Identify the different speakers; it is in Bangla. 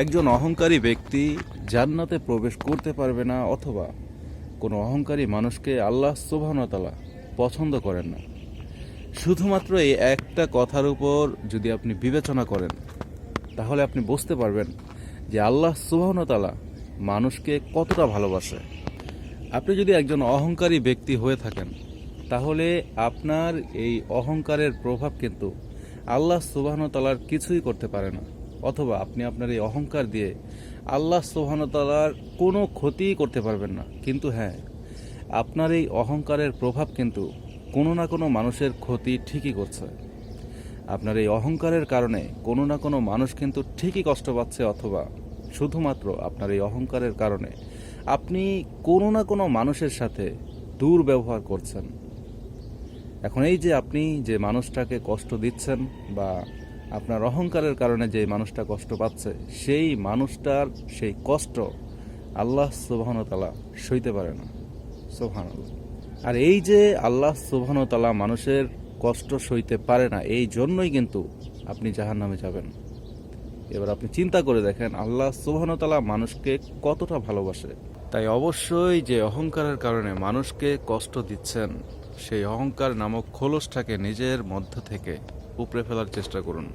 Speaker 1: একজন অহংকারী ব্যক্তি জান্নাতে প্রবেশ করতে পারবে না অথবা কোনো অহংকারী মানুষকে আল্লাহ সুবহানতালা পছন্দ করেন না। শুধুমাত্র এই একটা কথার উপর যদি আপনি বিবেচনা করেন, তাহলে আপনি বুঝতে পারবেন যে আল্লাহ সুবহানতালা মানুষকে কতটা ভালোবাসে। আপনি যদি একজন অহংকারী ব্যক্তি হয়ে থাকেন, তাহলে আপনার এই অহংকারের প্রভাব কিন্তু আল্লাহ সুবাহনতালার কিছুই করতে পারে না। অথবা আপনি আপনার এই অহংকার দিয়ে আল্লাহ সুবাহনতালার কোনো ক্ষতিই করতে পারবেন না। কিন্তু হ্যাঁ আপনার এই অহংকারের প্রভাব কিন্তু কোনো না কোনো মানুষের ক্ষতি ঠিকই করছে। আপনার এই অহংকারের কারণে কোনো না কোনো মানুষ কিন্তু ঠিকই কষ্ট পাচ্ছে অথবা শুধুমাত্র আপনার এই অহংকারের কারণে আপনি কোনো না কোনো মানুষের সাথে দুর্ব্যবহার করছেন। এখন এই যে আপনি যে মানুষটাকে কষ্ট দিচ্ছেন বা আপনার অহংকারের কারণে যে মানুষটা কষ্ট পাচ্ছে, সেই মানুষটার সেই কষ্ট আল্লাহ সুবাহনতালা সইতে পারে না। সোহান আর এই যে আল্লাহ সুবাহনতালা মানুষের কষ্ট সইতে পারে না, এই জন্যই কিন্তু আপনি জাহান নামে যাবেন। এবার আপনি চিন্তা করে দেখেন, আল্লাহ সুবাহনতালা মানুষকে কতটা ভালোবাসে। তাই অবশ্যই যে অহংকারের কারণে মানুষকে কষ্ট দিচ্ছেন সেই অহংকার নামক খোলসটাকে নিজের মধ্য থেকে উপড়ে ফেলার চেষ্টা করুন।